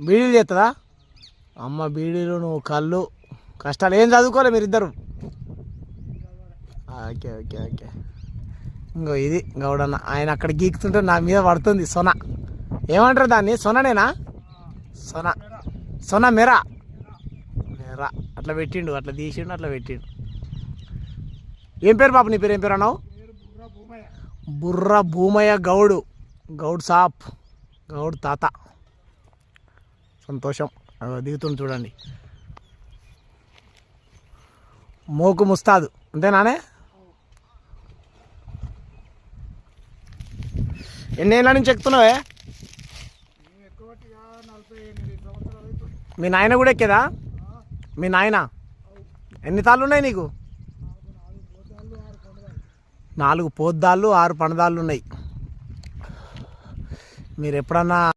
బీడీలు చేస్తుందా అమ్మ బీడీలు నువ్వు కళ్ళు కష్టాలు. ఏం చదువుకోలే మీరిద్దరు ఓకే ఓకే ఓకే. ఇంకో ఇది గౌడన్న. ఆయన అక్కడ గీకుతుంటే నా మీద పడుతుంది సొన. ఏమంటారు దాన్ని? సొననేనా? సొన. సొన మెరా. మెరా. అట్లా పెట్టిండు అట్లా తీసిండు అట్లా పెట్టిండు. ఏం పేరు పాప నీ పేరు? ఏం పేరు అన్నావు? బుర్ర భూమయ్య గౌడు. గౌడ్ సాప్ గౌడ్ తాత. సంతోషం. దిగుతుంది చూడండి. మోకు ముస్తాదు. అంతేనానే ఎన్నేళ్ళ నుంచి ఎక్కుతున్నావే? మీ నాయన కూడా ఎక్కేదా? మీ నాయన? ఎన్ని తాళ్ళు ఉన్నాయి నీకు? నాలుగు పోద్దాళ్ళు ఆరు పండదాళ్ళు ఉన్నాయి. మీరు ఎప్పుడన్నా